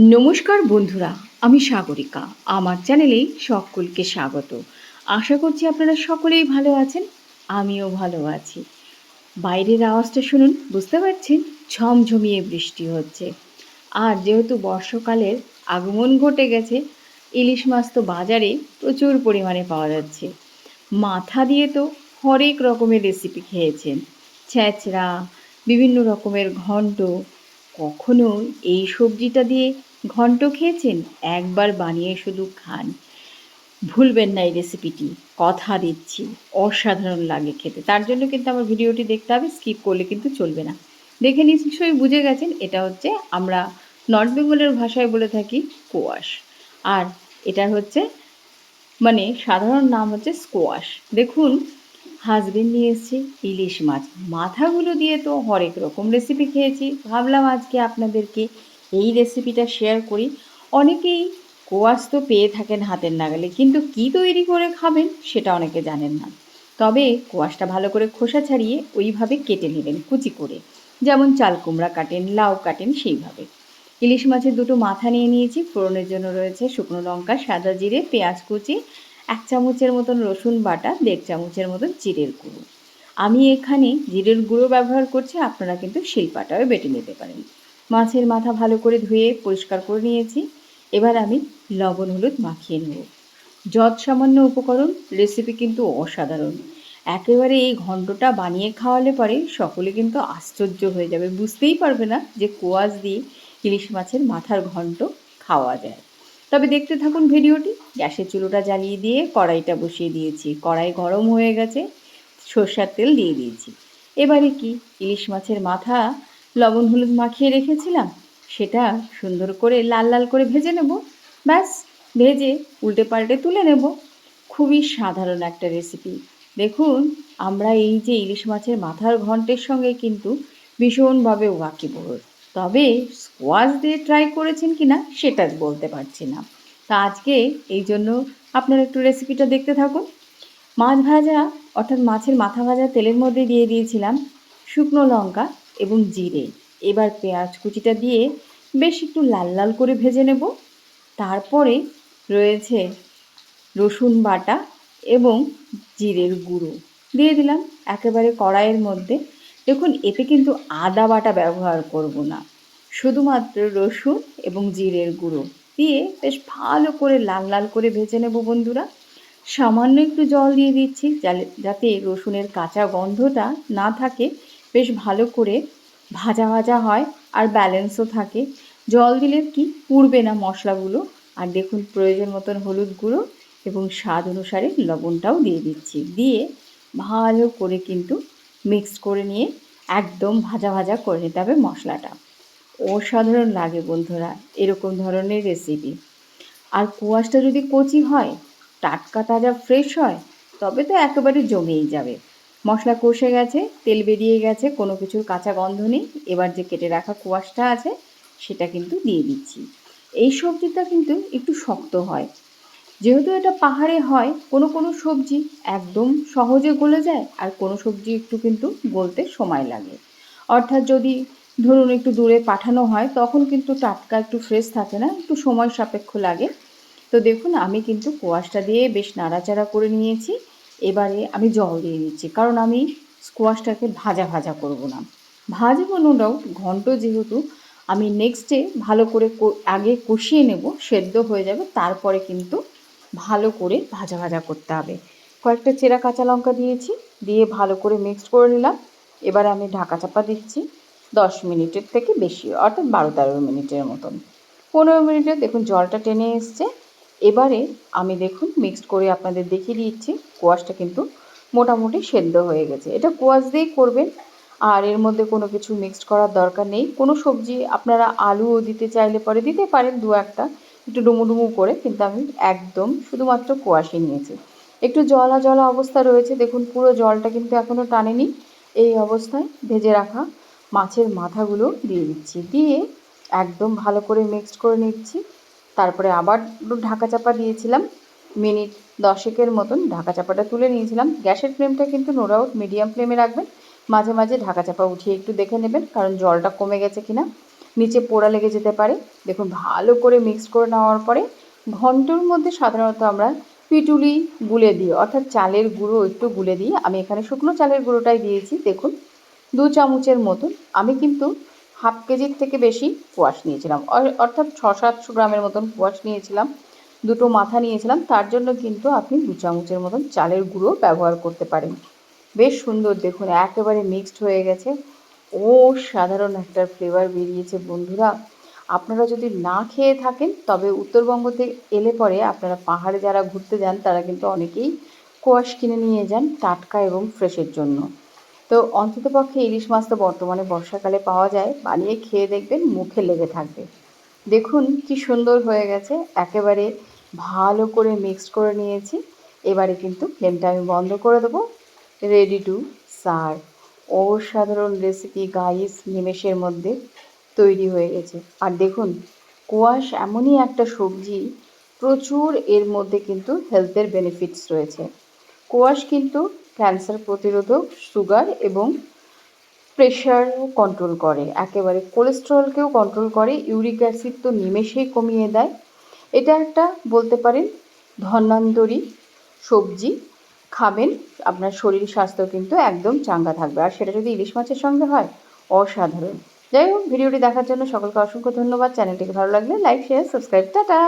নমস্কার বন্ধুরা, আমি সাগরিকা। আমার চ্যানেলেই সকলকে স্বাগত। আশা করছি আপনারা সকলেই ভালো আছেন, আমিও ভালো আছি। বাইরের আওয়াজটা শুনুন, বুঝতে পারছেন? ঝমঝমিয়ে বৃষ্টি হচ্ছে। আর যেহেতু বর্ষাকালের আগমন ঘটে গেছে, ইলিশ মাছ তো বাজারে প্রচুর পরিমাণে পাওয়া যাচ্ছে। মাথা দিয়ে তো হরেক রকমের রেসিপি খেয়েছেন। ছ্যাঁচড়া বিভিন্ন রকমের ঘন্ট। কখনো এই সবজিটা দিয়ে ঘন্ট খেয়েছেন? একবার বানিয়ে শুধু খান। ভুলবেন না এই রেসিপিটি কথা দিচ্ছি। অসাধারণ লাগে খেতে। তার জন্য কিন্তু আমার ভিডিওটি দেখতে হবে স্কিপ করলে কিন্তু চলবে না। দেখে নিশ্চয়ই বুঝে গেছেন, এটা হচ্ছে আমরা নর্থ বেঙ্গলের ভাষায় বলে থাকি কোয়াশ আর এটা হচ্ছে মানে সাধারণ নাম হচ্ছে স্কোয়াশ দেখুন হাজবেন্ড নিয়ে এসছে, ইলিশ মাছ। মাথাগুলো দিয়ে তো হরেক রকম রেসিপি খেয়েছি। ভাবলাম আজকে আপনাদেরকে এই রেসিপিটা শেয়ার করি। অনেকেই কোয়াশ তো পেয়ে থাকেন হাতের নাগালে, কিন্তু কি তৈরি করে খাবেন সেটা অনেকে জানেন না। তবে কোয়াশটা ভালো করে খোসা ছাড়িয়ে ওইভাবে কেটে নেবেন কুচি করে। যেমন চাল কুমড়া কাটেন, লাউ কাটেন, সেইভাবে। ইলিশ মাছের দুটো মাথা নিয়ে নিয়েছি, ফোড়নের জন্য রয়েছে শুকনো লঙ্কা, সাদা জিরে, পেঁয়াজ কুচি, এক চামচের মতন রসুন বাটা, দেড় চামচের মতন জিরের গুঁড়ো। আমি এখানে জিরের গুঁড়ো ব্যবহার করছি, আপনারা কিন্তু শিলপাটাও বেটে নিতে পারেন। মাছের মাথা ভালো করে ধুয়ে পরিষ্কার করে নিয়েছি। এবার আমি লবণ, হলুদ মাখিয়ে নেব। যত সামান্য উপকরণ রেসিপি কিন্তু অসাধারণ। একেবারে এই ঘন্টটা বানিয়ে খাওয়ালে পরে সকলে কিন্তু আশ্চর্য হয়ে যাবে। বুঝতেই পারবে না যে কোয়াশ দিয়ে ইলিশ মাছের মাথার ঘন্ট খাওয়া যায়। তবে দেখতে থাকুন ভিডিওটি। গ্যাসের চুলোটা জ্বালিয়ে দিয়ে কড়াইটা বসিয়ে দিয়েছি। কড়াই গরম হয়ে গেছে। সর্ষার তেল দিয়ে দিয়েছি। এবারে কি? ইলিশ মাছের মাথা লবণ হলুদ মাখিয়ে রেখেছিলাম, সেটা সুন্দর করে লাল লাল করে ভেজে নেব। ব্যাস, ভেজে উল্টে পাল্টে তুলে নেব। খুবই সাধারণ একটা রেসিপি দেখুন, আমরা এই যে ইলিশ মাছের মাথার ঘন্টের সঙ্গে কিন্তু ভীষণভাবে ওয়াকিবহল। তবে স্কোয়াশ দিয়ে ট্রাই করেছেন কি না সেটা বলতে পারছি না। তা আজকে এই জন্য আপনারা একটু রেসিপিটা দেখতে থাকুন। মাছ ভাজা, অর্থাৎ মাছের মাথা ভাজা তেলের মধ্যে দিয়ে দিয়েছিলাম শুকনো লঙ্কা এবং জিরে। এবার পেঁয়াজ কুচিটা দিয়ে বেশ একটু লাল লাল করে ভেজে নেব। তারপরে রয়েছে রসুন বাটা এবং জিরের গুঁড়ো। দিয়ে দিলাম একেবারে কড়াইয়ের মধ্যে। দেখুন, এতে কিন্তু আদা বাটা ব্যবহার করব না। শুধুমাত্র রসুন এবং জিরের গুঁড়ো দিয়ে বেশ ভালো করে লাল লাল করে ভেজে নেব বন্ধুরা। সামান্য একটু জল দিয়ে দিচ্ছি যাতে রসুনের কাঁচা গন্ধটা না থাকে। বেশ ভালো করে ভাজা ভাজা হয় আর ব্যালেন্সও থাকে। জল দিলে কি? পুড়বে না মশলাগুলো। আর দেখুন, প্রয়োজন মতন হলুদ গুঁড়ো এবং স্বাদ অনুসারে লবণটাও দিয়ে দিচ্ছি। দিয়ে ভালো করে কিন্তু মিক্স করে নিয়ে একদম ভাজা ভাজা করে নিতে হবে মশলাটা। অসাধারণ লাগে বন্ধুরা, এরকম ধরনের রেসিপি আর কুয়াশটা যদি কচি হয়, টাটকা তাজা ফ্রেশ হয়, তবে তো একেবারে জমেই যাবে। মশলা কষে গেছে, তেল বেরিয়ে গেছে, কোনো কিছুর কাঁচা গন্ধ নেই। এবার যে কেটে রাখা কুয়াশটা আছে, সেটা কিন্তু দিয়ে দিচ্ছি। এই সবজিটা কিন্তু একটু শক্ত হয়। যেহেতু এটা পাহাড়ে হয়, কোনো কোনো সবজি একদম সহজে গলে যায়, আর কোনো সবজি একটু কিন্তু গলতে সময় লাগে। অর্থাৎ যদি ধরুন একটু দূরে পাঠানো হয়, তখন কিন্তু টাটকা একটু ফ্রেশ থাকে না, একটু সময় সাপেক্ষ লাগে। তো দেখুন, আমি কিন্তু কোয়াশটা দিয়ে বেশ নাড়াচাড়া করে নিয়েছি। এবারে আমি জল দিয়ে দিচ্ছি, কারণ আমি স্কোয়াশটাকে ভাজা ভাজা করব না। ভাজবো নো ডাউট ঘন্ট যেহেতু, আমি নেক্সটে ভালো করে আগে কষিয়ে নেব, সেদ্ধ হয়ে যাবে, তারপরে কিন্তু ভালো করে ভাজা ভাজা করতে হবে। কয়েকটা চেরা কাঁচা লঙ্কা দিয়েছি, দিয়ে ভালো করে মিক্সড করে নিলাম। এবার আমি ঢাকা চাপা দিচ্ছি, দশ মিনিটের থেকে বেশি, অর্থাৎ বারো তেরো মিনিটের মতন। পনেরো মিনিটে দেখুন জলটা টেনে এসছে এবারে আমি দেখুন মিক্সড করে আপনাদের দেখিয়ে দিচ্ছি, কোয়াশটা কিন্তু মোটামুটি সেদ্ধ হয়ে গেছে। এটা কোয়াশ দিয়েই করবেন, আর এর মধ্যে কোনো কিছু মিক্সড করার দরকার নেই। কোনো সবজি আপনারা আলুও দিতে চাইলে পরে দিতে পারেন, দু একটা। একটু ডুমু ডুমু করে কিন্তু আমি একদম শুধুমাত্র কোয়াশই নিয়েছি। একটু জলা জলা অবস্থা রয়েছে, দেখুন পুরো জলটা কিন্তু এখনও টানেনি। এই অবস্থায় ভেজে রাখা মাছের মাথাগুলো দিয়ে দিচ্ছি। দিয়ে একদম ভালো করে মিক্সড করে নিচ্ছি। তারপরে আবার ঢাকা চাপা দিয়েছিলাম। মিনিট দশেকের মতন ঢাকা চাপাটা তুলে নিয়েছিলাম। গ্যাসের ফ্লেমটা কিন্তু নো ডাউট মিডিয়াম ফ্লেমে রাখবেন। মাঝে মাঝে ঢাকা চাপা উঠিয়ে একটু দেখে নেবেন, কারণ জলটা কমে গেছে কিনা। নিচে পোড়া লেগে যেতে পারে। দেখুন, ভালো করে মিক্স করে নেওয়ার পরে ঘন্টর মধ্যে সাধারণত আমরা পিটুলি গুলে দিই, অর্থাৎ চালের গুঁড়ো একটু গুলে দিই আমি এখানে শুকনো চালের গুঁড়োটাই দিয়েছি। দেখুন, দু চামচের মতন। আমি কিন্তু হাফ কেজির থেকে বেশি কোয়াশ নিয়েছিলাম। অর্থাৎ ছ সাতশো গ্রামের মতন কোয়াশ নিয়েছিলাম। দুটো মাথা নিয়েছিলাম। তার জন্য কিন্তু আপনি দু চামচের মতন চালের গুঁড়ো ব্যবহার করতে পারেন। বেশ সুন্দর দেখুন, একেবারে মিক্সড হয়ে গেছে। ও, সাধারণ একটা ফ্লেভার বেরিয়েছে বন্ধুরা। আপনারা যদি না খেয়ে থাকেন, তবে উত্তরবঙ্গ থেকে এলে পরে আপনারা পাহাড়ে যারা ঘুরতে যান, তারা কিন্তু অনেকেই কোয়াশ কিনে নিয়ে যান টাটকা এবং ফ্রেশের জন্য। তো অন্ততপক্ষে ইলিশ মাছ তো বর্তমানে বর্ষাকালে পাওয়া যায়। বানিয়ে খেয়ে দেখবেন মুখে লেগে থাকবে। দেখুন কি সুন্দর হয়ে গেছে। একেবারে ভালো করে মিক্সড করে নিয়েছি। এবারে কিন্তু ফ্লেমটা আমি বন্ধ করে দেবো। রেডি টু সার্ভ অসাধারণ রেসিপি গাইস নিমেষের মধ্যে তৈরি হয়ে গেছে। আর দেখুন, কোয়াশ এমনই একটা সবজি, প্রচুর এর মধ্যে কিন্তু হেলথের বেনিফিটস রয়েছে। কোয়াশ কিন্তু ক্যান্সার প্রতিরোধক সুগার এবং প্রেশারও কন্ট্রোল করে। একেবারে কোলেস্টেরলকেও কন্ট্রোল করে, ইউরিক অ্যাসিড তো নিমেষেই কমিয়ে দেয়। এটা একটা বলতে পারেন ধন্বান্তরী সবজি। খাবেন, আপনার শরীর স্বাস্থ্য কিন্তু একদম চাঙ্গা থাকবে। আর সেটা যদি ইলিশ মাছের সঙ্গে হয়, অসাধারণ। যাই হোক, ভিডিওটি দেখার জন্য সকলকে অসংখ্য ধন্যবাদ। চ্যানেলটিকে ভালো লাগলে লাইক শেয়ার সাবস্ক্রাইব টাটা!